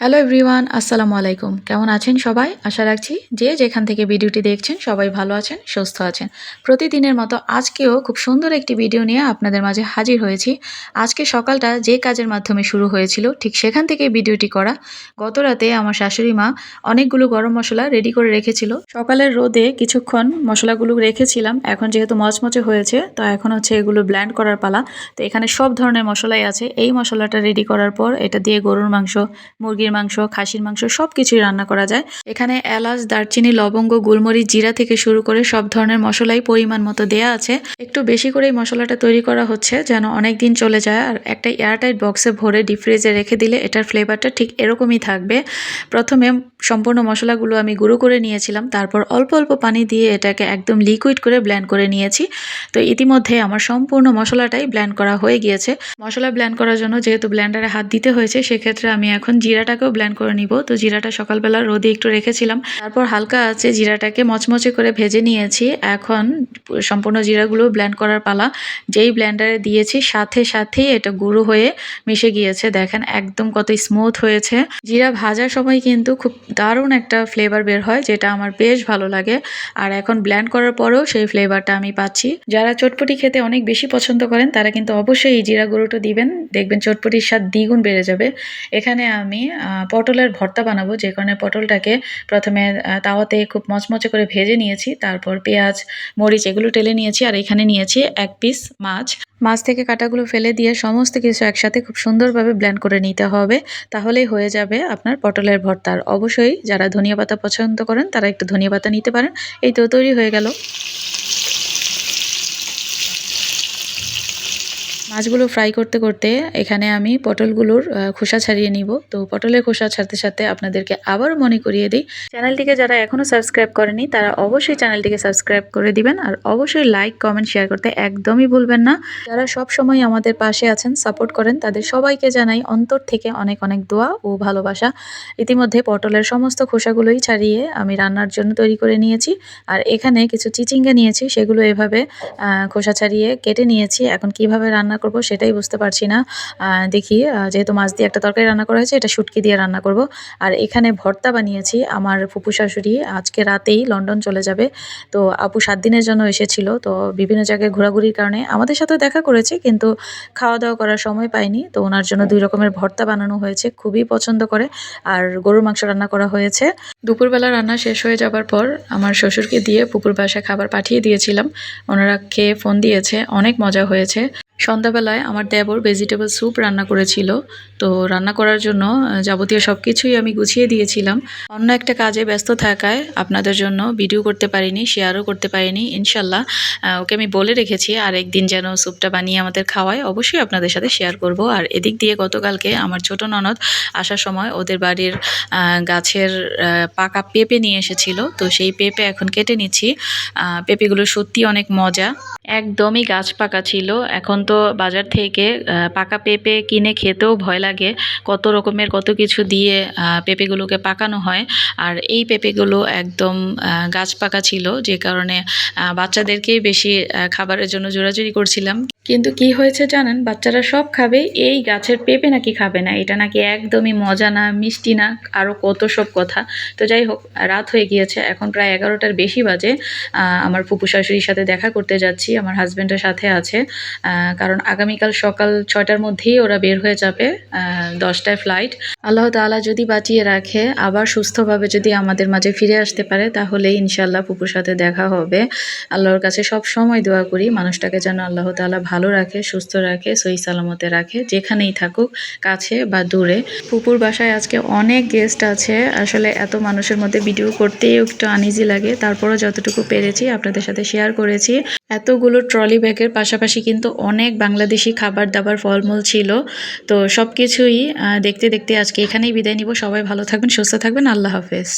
Hello everyone আসসালামু আলাইকুম কেমন আছেন সবাই? আশা রাখছি যে যেখান থেকে ভিডিওটি দেখছেন, সবাই ভালো আছেন, সুস্থ আছেন। প্রতিদিনের মতো আজকেও খুব সুন্দর একটি ভিডিও নিয়ে আপনাদের মাঝে হাজির হয়েছি। আজকে সকালটা যে কাজের মাধ্যমে শুরু হয়েছিল, ঠিক সেখান থেকে ভিডিওটি করা। গত রাতে আমার শাশুড়ি মা অনেকগুলো গরম মশলা রেডি করে রেখেছিল। সকালের রোদে কিছুক্ষণ মশলাগুলো রেখেছিলাম। এখন যেহেতু মচমচে হয়েছে, তো এখন হচ্ছে এগুলো ব্ল্যান্ড করার পালা। তো এখানে সব ধরনের মশলাই আছে। এই মশলাটা রেডি করার পর এটা দিয়ে গরুর মাংস মুরগির মাংস, খাসির মাংস সব কিছুই রান্না করা যায়। এখানে এলাচ, দারচিনি, লবঙ্গ, গুলমরিচ, জিরা থেকে শুরু করে সব ধরনের মশলাই পরিমাণ মতো দেয়া আছে। একটু বেশি করে এই মশলাটা তৈরি করা হচ্ছে যেন অনেক দিন চলে যায় আর একটা এয়ারটাইট বক্সে ভরে ডিপ ফ্রিজে রেখে দিলে এটার ফ্লেভারটা ঠিক এরকমই থাকবে। প্রথমে সম্পূর্ণ মশলাগুলো আমি গুঁড়ো করে নিয়েছিলাম। তারপর অল্প অল্প পানি দিয়ে এটাকে একদম লিকুইড করে ব্ল্যান্ড করে নিয়েছি। তো ইতিমধ্যে আমার সম্পূর্ণ মশলাটাই ব্ল্যান্ড করা হয়ে গিয়েছে। মশলা ব্ল্যান্ড করার জন্য যেহেতু ব্ল্যান্ডারে হাত দিতে হয়েছে, সেক্ষেত্রে আমি এখন জিরাটাকেও ব্ল্যান্ড করে নিব। তো জিরাটা সকালবেলা রোদে একটু রেখেছিলাম। তারপর হালকা আছে জিরাটাকে মচমচে করে ভেজে নিয়েছি। এখন সম্পূর্ণ জিরাগুলো ব্ল্যান্ড করার পালা। যেই ব্ল্যান্ডারে দিয়েছি, সাথে সাথেই এটা গুঁড়ো হয়ে মিশে গিয়েছে। দেখেন, একদম কত স্মুথ হয়েছে। জিরা ভাজার সময় কিন্তু খুব দারুণ একটা ফ্লেভার বের হয়, যেটা আমার বেশ ভালো লাগে। আর এখন ব্ল্যান্ড করার পরেও সেই ফ্লেভারটা আমি পাচ্ছি। যারা চটপটি খেতে অনেক বেশি পছন্দ করেন, তারা কিন্তু অবশ্যই এই জিরা গুঁড়োটা দিবেন। দেখবেন চটপটির স্বাদ দ্বিগুণ বেড়ে যাবে। এখানে আমি পটলের ভর্তা বানাবো, যে কারণে পটলটাকে প্রথমে তাওয়াতে খুব মচমচে করে ভেজে নিয়েছি। তারপর পেঁয়াজ, মরিচ, এগুলো টেলে নিয়েছি। আর এখানে নিয়েছি এক পিস মাছ। মাছ থেকে কাটাগুলো ফেলে দিয়ে সমস্ত কিছু একসাথে খুব সুন্দরভাবে ব্ল্যান্ড করে নিতে হবে, তাহলেই হয়ে যাবে আপনার পটলের ভর্তার। অবশ্যই যারা ধনিয়া পাতা পছন্দ করেন, তারা একটু ধনিয়া পাতা নিতে পারেন। এই তো তৈরি হয়ে গেল। মাছগুলো ফ্রাই করতে করতে এখানে আমি পটলগুলোর খোসা ছাড়িয়ে নিব। তো পটলের খোসা ছাড়তে সাথে আপনাদেরকে আবারও মনে করিয়ে দিই, চ্যানেলটিকে যারা এখনও সাবস্ক্রাইব করেনি, তারা অবশ্যই চ্যানেলটিকে সাবস্ক্রাইব করে দিবেন আর অবশ্যই লাইক কমেন্ট শেয়ার করতে একদমই ভুলবেন না। যারা সব সময় আমাদের পাশে আছেন সাপোর্ট করেন, তাদের সবাইকে জানাই অন্তর থেকে অনেক অনেক দোয়া ও ভালোবাসা। ইতিমধ্যে পটলের সমস্ত খোসাগুলোই ছাড়িয়ে আমি রান্নার জন্য তৈরি করে নিয়েছি আর এখানে কিছু চিচিঙ্গা নিয়েছি, সেগুলো এভাবে খোসা ছাড়িয়ে কেটে নিয়েছি। এখন কীভাবে রান্না রান্না করব সেটাই বুঝতে পারছি না। দেখি যেহেতু মাছ দিয়ে একটা তরকারি রান্না করা হয়েছে, এটা শুটকি দিয়ে রান্না করব। আর এখানে ভর্তা বানিয়েছি আমার ফুপু শাশুড়ি, আজকে রাতেই লন্ডন চলে যাবে। তো আপু সাত দিনের জন্য এসেছিল, তো বিভিন্ন জায়গায় ঘোরাঘুরির কারণে আমাদের সাথে দেখা করেছে, কিন্তু খাওয়া দাওয়া করার সময় পাইনি। তো ওনার জন্য দুই রকমের ভর্তা বানানো হয়েছে, খুবই পছন্দ করে। আর গরুর মাংস রান্না করা হয়েছে। দুপুরবেলা রান্না শেষ হয়ে যাবার পর আমার শ্বশুরকে দিয়ে পুকুর বাসায় খাবার পাঠিয়ে দিয়েছিলাম। ওনারা খেয়ে ফোন দিয়েছে, অনেক মজা হয়েছে। সন্ধ্যাবেলায় আমার দেবর ভেজিটেবল স্যুপ রান্না করেছিল। তো রান্না করার জন্য যাবতীয় সব কিছুই আমি গুছিয়ে দিয়েছিলাম। অন্য একটা কাজে ব্যস্ত থাকায় আপনাদের জন্য ভিডিও করতে পারিনি শেয়ারও করতে পারিনি, ইনশাল্লাহ। ওকে আমি বলে রেখেছি, আর একদিন যেন স্যুপটা বানিয়ে আমাদের খাওয়ায়, অবশ্যই আপনাদের সাথে শেয়ার করব। আর এদিক দিয়ে গতকালকে আমার ছোট ননদ আসার সময় ওদের বাড়ির গাছের পাকা পেঁপে নিয়ে এসেছিল। তো সেই পেঁপে এখন কেটে নিচ্ছি। পেঁপেগুলো সত্যি অনেক মজা। একদমই গাছ পাকা ছিল। এখন তো বাজার থেকে পাকা পেঁপে কিনে খেতেও ভয় লাগে। কত রকমের কত কিছু দিয়ে পেঁপেগুলোকে পাকানো হয়। আর এই পেঁপেগুলো একদম গাছ পাকা ছিল, যে কারণে বাচ্চাদেরকেই বেশি খাবারের জন্য জোরাজুরি করছিলাম। কিন্তু কি হয়েছে জানেন? বাচ্চারা সব খাবে, এই গাছের পেঁপে নাকি খাবে না। এটা নাকি একদমই মজা না, মিষ্টি না আরও কত সব কথা। তো যাই হোক, রাত হয়ে গিয়েছে, এখন প্রায় এগারোটার বেশি বাজে। আমার ফুপু শাশুড়ির সাথে দেখা করতে যাচ্ছি, আমার হাজব্যান্ডের সাথে আছে। কারণ আগামীকাল সকাল ছয়টার মধ্যেই ওরা বের হয়ে যাবে দশটায় ফ্লাইট আল্লাহ তালা যদি বাঁচিয়ে রাখে, আবার সুস্থভাবে যদি আমাদের মাঝে ফিরে আসতে পারে তাহলে ইনশাল্লাহ ফুপুর সাথে দেখা হবে। আল্লাহর কাছে সব সময় দোয়া করি, মানুষটাকে যেন আল্লাহ তালা ভালো রাখে, সুস্থ রাখে সই সালামতে রাখে, যেখানেই থাকুক, কাছে বা দূরে। পুপুর বাসায় আজকে অনেক গেস্ট আছে। আসলে এত মানুষের মধ্যে ভিডিও করতেই একটু আনইজি লাগে। তারপরও যতটুকু পেরেছি, আপনাদের সাথে শেয়ার করেছি। এতগুলো ট্রলি ব্যাগের পাশাপাশি কিন্তু অনেক বাংলাদেশি খাবার দাবার, ফলমূল ছিল। তো সব কিছুই দেখতে দেখতে আজকে এখানেই বিদায় নিব। সবাই ভালো থাকবেন, সুস্থ থাকবেন। আল্লাহ হাফেজ।